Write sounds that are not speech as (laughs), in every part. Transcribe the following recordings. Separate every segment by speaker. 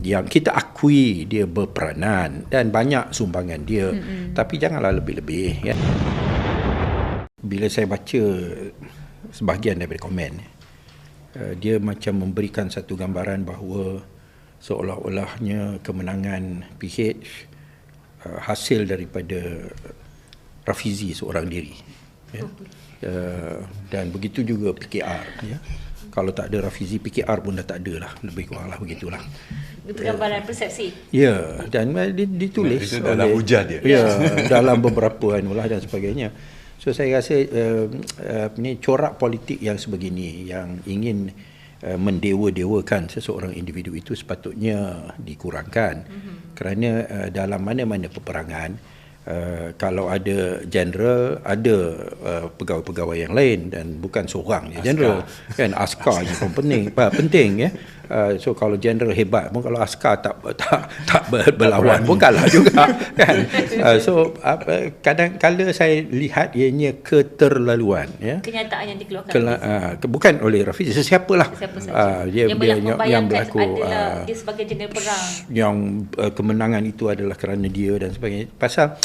Speaker 1: yang kita akui dia berperanan dan banyak sumbangan dia. Mm-hmm. tapi janganlah lebih-lebih ya. Bila saya baca sebahagian daripada komen uh, dia macam memberikan satu gambaran bahawa seolah-olahnya kemenangan PH uh, hasil daripada Rafizi seorang diri ya. Uh, dan begitu juga PKR ya. Kalau tak ada Rafizi PKR pun dah tak ada lah. Lebih kurang lah begitulah.
Speaker 2: itu gambaran persepsi?
Speaker 1: Ya dan ditulis
Speaker 3: itu dalam hujah dia.
Speaker 1: Ya dalam beberapa anulah dan sebagainya. So saya rasa uh, uh, ni corak politik yang sebegini yang ingin uh, mendewa-dewakan seseorang individu itu sepatutnya dikurangkan. Mm-hmm. kerana uh, dalam mana-mana peperangan Uh, kalau ada general ada uh, pegawai-pegawai yang lain dan bukan seorang je general kan askar pun penting (laughs) penting ya uh, so kalau general hebat pun kalau askar tak (laughs) tak tak berlawan pun kalah juga (laughs) kan? Uh, so uh, kadang kala saya lihat ianya keterlaluan ya.
Speaker 2: Kenyataan yang dikeluarkan.
Speaker 1: Kela, uh, bukan oleh Rafiz sesiapa lah
Speaker 2: siapa saja uh, dia, yang, dia, yang, yang berlaku adalah uh, dia sebagai general perang.
Speaker 1: yang uh, kemenangan itu adalah kerana dia dan sebagainya. Pasal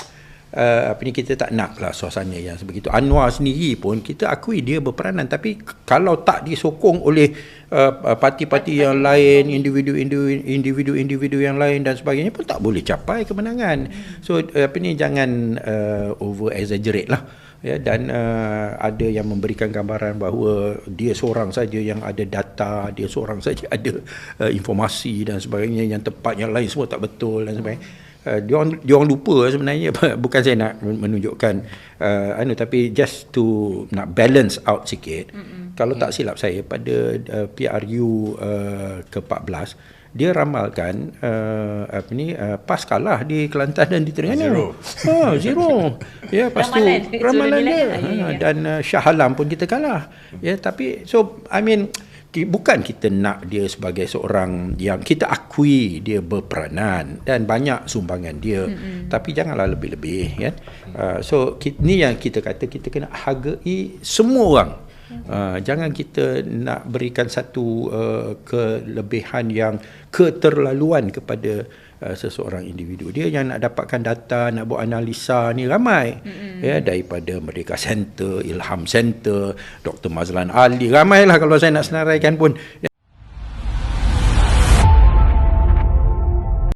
Speaker 1: uh, apa ni kita tak nak lah suasana yang sebegitu. Anwar sendiri pun kita akui dia berperanan tapi kalau tak disokong oleh uh, parti-parti yang lain, individu-individu individu yang lain dan sebagainya pun tak boleh capai kemenangan. So uh, apa ni jangan uh, over exaggerate lah. Ya, dan uh, ada yang memberikan gambaran bahawa dia seorang saja yang ada data, dia seorang saja (laughs) ada uh, informasi dan sebagainya yang tepat, yang lain semua tak betul dan sebagainya. Uh, dia orang dia orang lupa sebenarnya (laughs) bukan saya nak menunjukkan uh, anu tapi just to nak balance out sikit mm-hmm. kalau tak silap saya pada uh, PRU uh, ke-14 dia ramalkan uh, apa ni uh, pas kalah di Kelantan dan di Terengganu.
Speaker 3: Zero.
Speaker 1: Ha, zero. ya, (laughs) pas tu ramalan dia. Ha, ya, ya. dan uh, Shah Alam pun kita kalah. Ya, tapi so I mean bukan kita nak dia sebagai seorang yang kita akui dia berperanan dan banyak sumbangan dia. Mm-hmm. tapi janganlah lebih-lebih kan uh, so ni yang kita kata kita kena hargai semua orang. Uh, jangan kita nak berikan satu uh, kelebihan yang keterlaluan kepada Uh, seseorang individu. Dia yang nak dapatkan data nak buat analisa ni ramai. Mm-hmm. Ya daripada Merdeka Center Ilham Center Dr Mazlan Ali. Ramailah kalau saya nak senaraikan pun